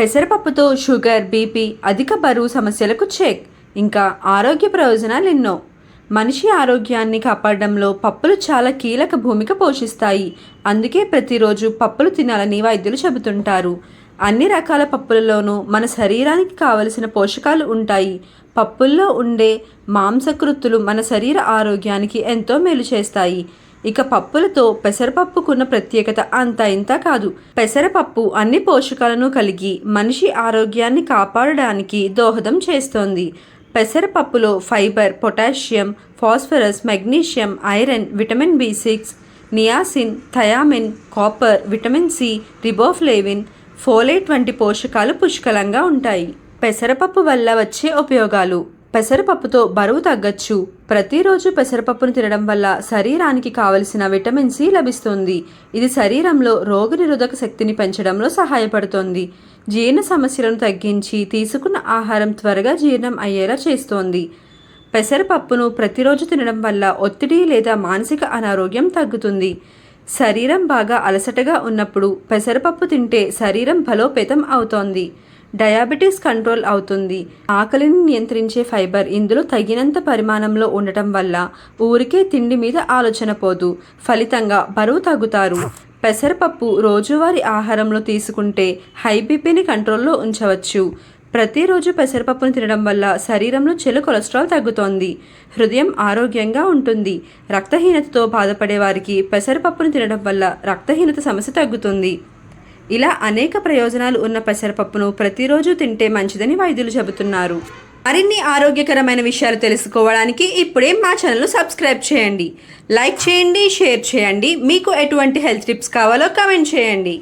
పెసరపప్పుతో sugar BP అధిక బరువు సమస్యలకు చెక్ ఇంకా ఆరోగ్య ప్రయోజనాలు ఎన్నో. మనిషి ఆరోగ్యాన్ని కాపాడడంలో పప్పులు చాలా కీలక భూమిక పోషిస్తాయి. అందుకే ప్రతిరోజు పప్పులు తినాలని వైద్యులు చెబుతుంటారు. అన్ని రకాల పప్పులలోనూ మన శరీరానికి కావలసిన పోషకాలు ఉంటాయి. పప్పుల్లో ఉండే మాంసకృత్తులు మన శరీర ఆరోగ్యానికి ఎంతో మేలు చేస్తాయి. ఇక పప్పులతో పెసరపప్పుకున్న ప్రత్యేకత అంత ఇంత కాదు. పెసరపప్పు అన్ని పోషకాలను కలిగి మనిషి ఆరోగ్యాన్ని కాపాడడానికి దోహదం చేస్తోంది. పెసరపప్పులో fibre potassium phosphorus magnesium iron vitamin B six niacin thiamine copper vitamin C riboflavin folate వంటి పోషకాలు పుష్కలంగా ఉంటాయి. పెసరపప్పు వల్ల వచ్చే ఉపయోగాలు పెసరపప్పుతో బరువు తగ్గచ్చు. ప్రతిరోజు పెసరపప్పును తినడం వల్ల శరీరానికి కావలసిన విటమిన్ సి లభిస్తుంది. ఇది శరీరంలో రోగనిరోధక శక్తిని పెంచడంలో సహాయపడుతుంది. జీర్ణ సమస్యలను తగ్గించి తీసుకున్న ఆహారం త్వరగా జీర్ణం అయ్యేలా చేస్తోంది. పెసరపప్పును ప్రతిరోజు తినడం వల్ల ఒత్తిడి లేదా మానసిక అనారోగ్యం తగ్గుతుంది. శరీరం బాగా అలసటగా ఉన్నప్పుడు పెసరపప్పు తింటే శరీరం బలోపేతం అవుతోంది. డయాబెటీస్ కంట్రోల్ అవుతుంది. ఆకలిని నియంత్రించే ఫైబర్ ఇందులో తగినంత పరిమాణంలో ఉండటం వల్ల ఊరికే తిండి మీద ఆలోచన పోదు. ఫలితంగా బరువు తగ్గుతారు. పెసరపప్పు రోజువారీ ఆహారంలో తీసుకుంటే హై బీపీని కంట్రోల్లో ఉంచవచ్చు. ప్రతిరోజు పెసరపప్పును తినడం వల్ల శరీరంలో చెడు కొలెస్ట్రాల్ తగ్గుతోంది. హృదయం ఆరోగ్యంగా ఉంటుంది. రక్తహీనతతో బాధపడే వారికి పెసరపప్పును తినడం వల్ల రక్తహీనత సమస్య తగ్గుతుంది. ఇలా అనేక ప్రయోజనాలు ఉన్న పెసరపప్పును ప్రతిరోజు తింటే మంచిదని వైద్యులు చెబుతున్నారు. మరిన్ని ఆరోగ్యకరమైన విషయాలు తెలుసుకోవడానికి ఇప్పుడే మా ఛానల్ను సబ్స్క్రైబ్ చేయండి. లైక్ చేయండి షేర్ చేయండి. మీకు ఎటువంటి హెల్త్ టిప్స్ కావాలో కమెంట్ చేయండి.